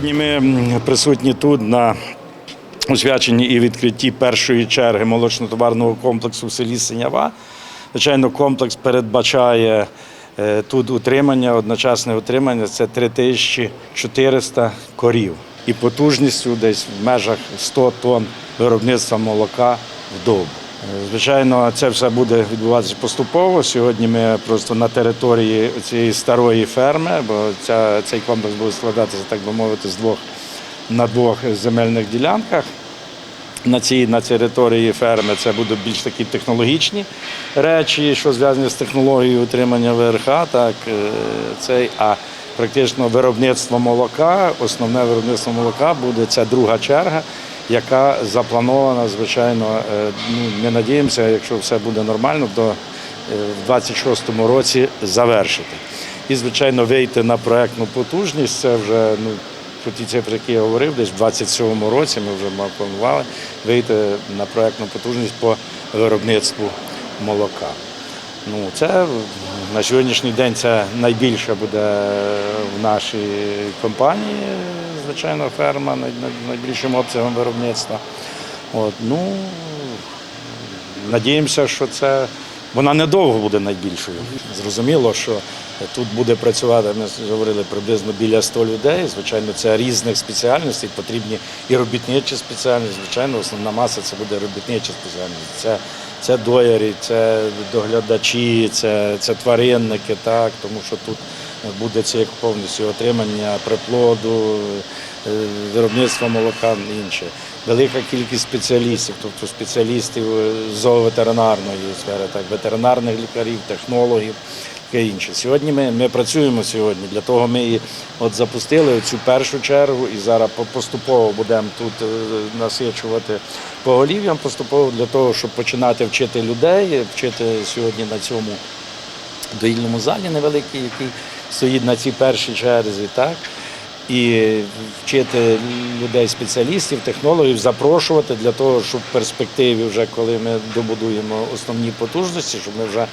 Сьогодні ми присутні тут на освяченні і відкритті першої черги молочно-товарного комплексу в селі Синява. Звичайно, комплекс передбачає е, тут утримання, одночасне утримання це 3400 корів і потужністю десь в межах 100 тонн виробництва молока в добу. Звичайно, це все буде відбуватися поступово. Сьогодні ми просто на території цієї старої ферми, бо ця, цей комплекс буде складатися, так би мовити, з двох на двох земельних ділянках. На цій на території ферми це будуть більш такі технологічні речі, що зв'язані з технологією утримання ВРХ, так е, цей, а практично виробництво молока, основне виробництво молока буде ця друга черга, яка запланована, звичайно, е, ну, ми надіємося, якщо все буде нормально, то е, в 26-му році завершити. І, звичайно, вийти на проектну потужність, це вже ну, про ті цифри, які я говорив, десь в 27-му році ми вже планували вийти на проектну потужність по виробництву молока. Ну, це на сьогоднішній день це найбільша буде в нашій компанії, звичайно, ферма най- най- найбільшим обсягом виробництва. От, ну, Надіємося, що це вона недовго буде найбільшою. Зрозуміло, що тут буде працювати, ми говорили приблизно біля 100 людей. Звичайно, це різних спеціальностей, потрібні і робітничі спеціальності. Звичайно, основна маса це буде робітничі спеціальності. Це, це доярі, це доглядачі, це, це тваринники, так, тому що тут буде це як повністю отримання приплоду, е, виробництва молока і інше. Велика кількість спеціалістів, тобто спеціалістів е, зооветеринарної сфери, так, ветеринарних лікарів, технологів, таке інше. Сьогодні ми, ми працюємо сьогодні. Для того ми і от запустили цю першу чергу і зараз поступово будемо тут е, насичувати поголів'ям, поступово для того, щоб починати вчити людей, вчити сьогодні на цьому доїльному залі невеликий, який стоїть на цій першій черзі, так? І вчити людей, спеціалістів, технологів, запрошувати для того, щоб в перспективі, вже коли ми добудуємо основні потужності, щоб ми вже е,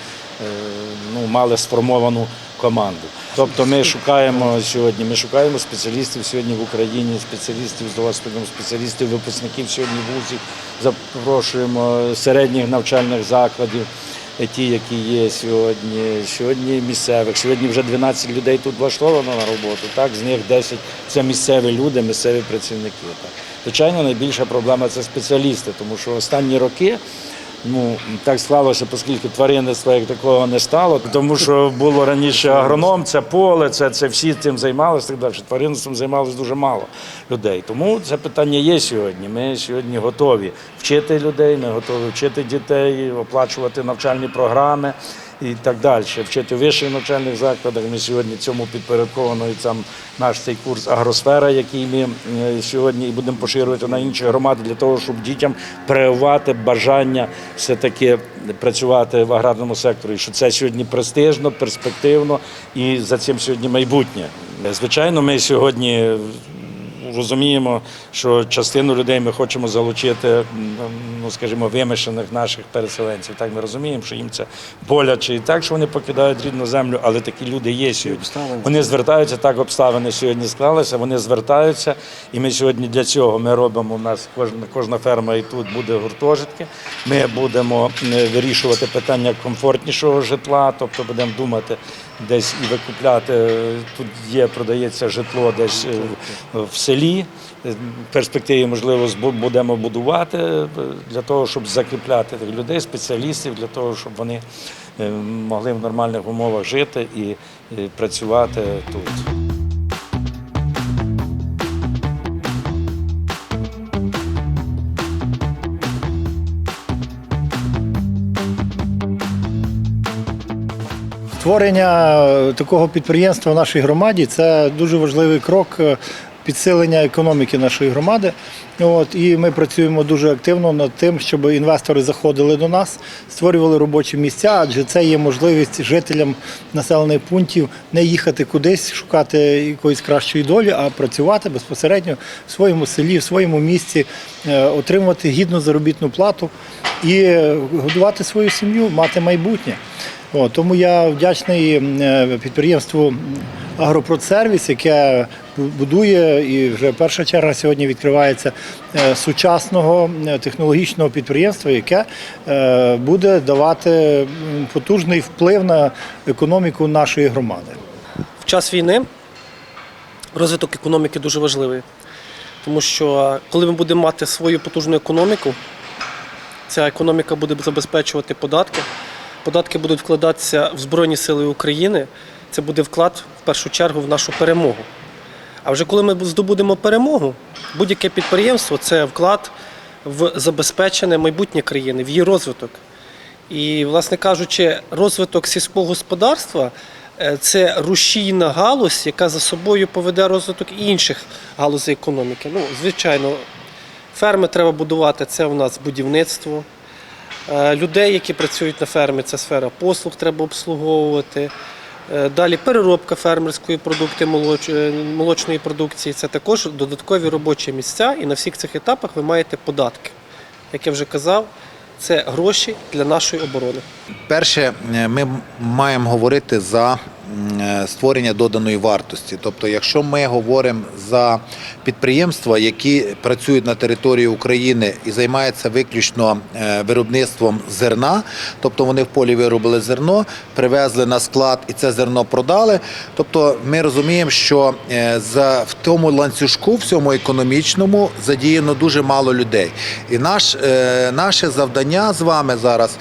ну, мали сформовану команду. Тобто ми шукаємо сьогодні, ми шукаємо спеціалістів сьогодні в Україні, спеціалістів з досвідом, спеціалістів, випускників сьогодні вузів, запрошуємо середніх навчальних закладів ті, які є сьогодні. Сьогодні місцевих. Сьогодні вже 12 людей тут влаштовано на роботу. Так, з них 10 це місцеві люди, місцеві працівники. Так. Звичайно, найбільша проблема це спеціалісти, тому що останні роки. Ну так склалося, оскільки тваринництва як такого не стало, тому що було раніше агроном, це поле, це, це всі цим займалися. Так далі. Тваринництвом займалося дуже мало людей. Тому це питання є сьогодні. Ми сьогодні готові вчити людей, ми готові вчити дітей, оплачувати навчальні програми і так далі. Вчити в вищих навчальних закладах. Ми сьогодні цьому підпорядковано і сам наш цей курс агросфера, який ми е, сьогодні і будемо поширювати на інші громади для того, щоб дітям прививати бажання все-таки працювати в аграрному секторі. Що це сьогодні престижно, перспективно і за цим сьогодні майбутнє. Звичайно, ми сьогодні розуміємо, що частину людей ми хочемо залучити, ну скажімо, вимишених наших переселенців. Так ми розуміємо, що їм це боляче і так, що вони покидають рідну землю, але такі люди є сьогодні. Вони звертаються, так обставини сьогодні склалися, вони звертаються, і ми сьогодні для цього ми робимо. У нас кожна кожна ферма і тут буде гуртожитки. Ми будемо вирішувати питання комфортнішого житла, тобто будемо думати десь і викупляти. е, Тут є, продається житло десь е, в селі. Е, В перспективі, можливо, будемо будувати для того, щоб закріпляти тих людей, спеціалістів, для того, щоб вони могли в нормальних умовах жити і працювати тут. Створення е, такого підприємства в нашій громаді це дуже важливий крок е, підсилення економіки нашої громади. От, і ми працюємо дуже активно над тим, щоб інвестори заходили до нас, створювали робочі місця, адже це є можливість жителям населених пунктів не їхати кудись, шукати якоїсь кращої долі, а працювати безпосередньо в своєму селі, в своєму місті, е, отримувати гідну заробітну плату і годувати свою сім'ю, мати майбутнє. О, тому я вдячний е, підприємству агропродсервіс, яке будує і вже перша черга сьогодні відкривається е, сучасного е, технологічного підприємства, яке буде давати потужний вплив на економіку нашої громади. В час війни розвиток економіки дуже важливий. Тому що коли ми будемо мати свою потужну економіку, ця економіка буде забезпечувати податки. Податки будуть вкладатися в Збройні Сили України. Це буде вклад в першу чергу в нашу перемогу. А вже коли ми здобудемо перемогу, будь-яке підприємство це вклад в забезпечене майбутнє країни, в її розвиток. І, власне кажучи, розвиток сільського господарства е, це рушійна галузь, яка за собою поведе розвиток інших галузей економіки. Ну, звичайно, ферми треба будувати, це у нас будівництво. Е, Людей, які працюють на фермі, це сфера послуг, треба обслуговувати. Е, Далі переробка фермерської продукти, е, молочної продукції це також додаткові робочі місця, і на всіх цих етапах ви маєте податки. Як я вже казав, це гроші для нашої оборони. Перше, ми маємо говорити за створення доданої вартості. Тобто, якщо ми говоримо за підприємства, які працюють на території України і займаються виключно е, виробництвом зерна, тобто вони в полі виробили зерно, привезли на склад і це зерно продали. Тобто ми розуміємо, що е, за в тому ланцюжку, всьому економічному, задіяно дуже мало людей. І наш, е, наше завдання з вами зараз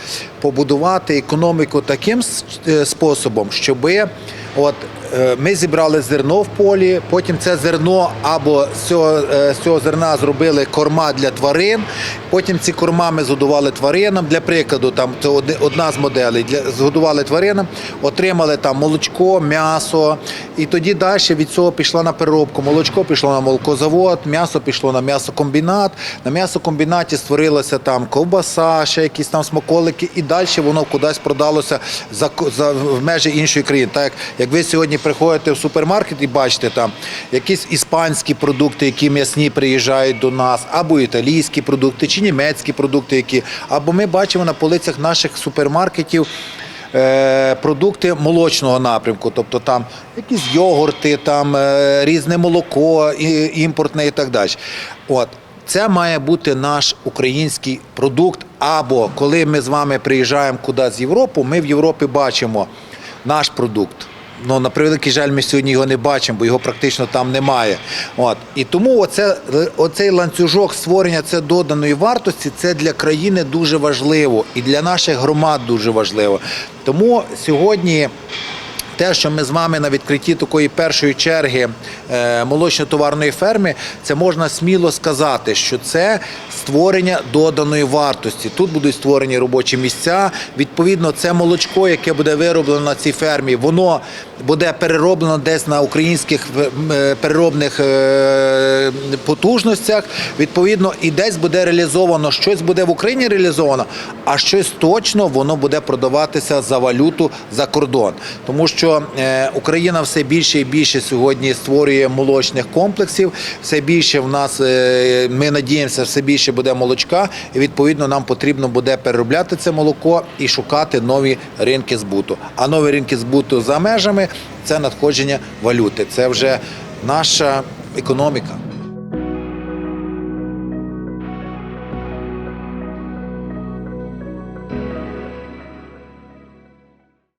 побудувати економіку таким е, способом, щоби от. е, Ми зібрали зерно в полі, потім це зерно або з цього, е, з цього зерна зробили корма для тварин. Потім ці корма ми згодували тваринам. Для прикладу, там це одна з моделей. Для згодували тваринам, отримали там молочко, м'ясо, і тоді далі від цього пішла на переробку. Молочко пішло на молокозавод, м'ясо пішло на м'ясокомбінат. На м'ясокомбінаті створилася там ковбаса, ще якісь там смаколики, і далі воно кудись продалося за, за в межі іншої країни. Так як- як ви сьогодні приходите в супермаркет і бачите там якісь іспанські продукти, які м'ясні приїжджають до нас, або італійські продукти, чи німецькі продукти, які або ми бачимо на полицях наших супермаркетів. е, Продукти молочного напрямку, тобто там якісь йогурти, там е, різне молоко імпортне і так далі. От це має бути наш український продукт. Або коли ми з вами приїжджаємо кудись в Європу, ми в Європі бачимо наш продукт. Ну, на превеликий жаль, ми сьогодні його не бачимо, бо його практично там немає. От. І тому оце, оцей ланцюжок створення це доданої вартості це для країни дуже важливо і для наших громад дуже важливо. Тому сьогодні. Те, що ми з вами на відкритті такої першої черги е, молочно-товарної ферми, це можна сміло сказати, що це створення доданої вартості. Тут будуть створені робочі місця. Відповідно, це молочко, яке буде вироблено на цій фермі, воно буде перероблено десь на українських е, переробних е, потужностях. Відповідно, і десь буде реалізовано, щось буде в Україні реалізовано, а щось точно воно буде продаватися за валюту за кордон. Тому що е, Україна все більше і більше сьогодні створює молочних комплексів. Все більше в нас е, ми надіємося, все більше буде молочка, і відповідно нам потрібно буде переробляти це молоко і шукати нові ринки збуту. А нові ринки збуту за межами це надходження валюти. Це вже наша економіка.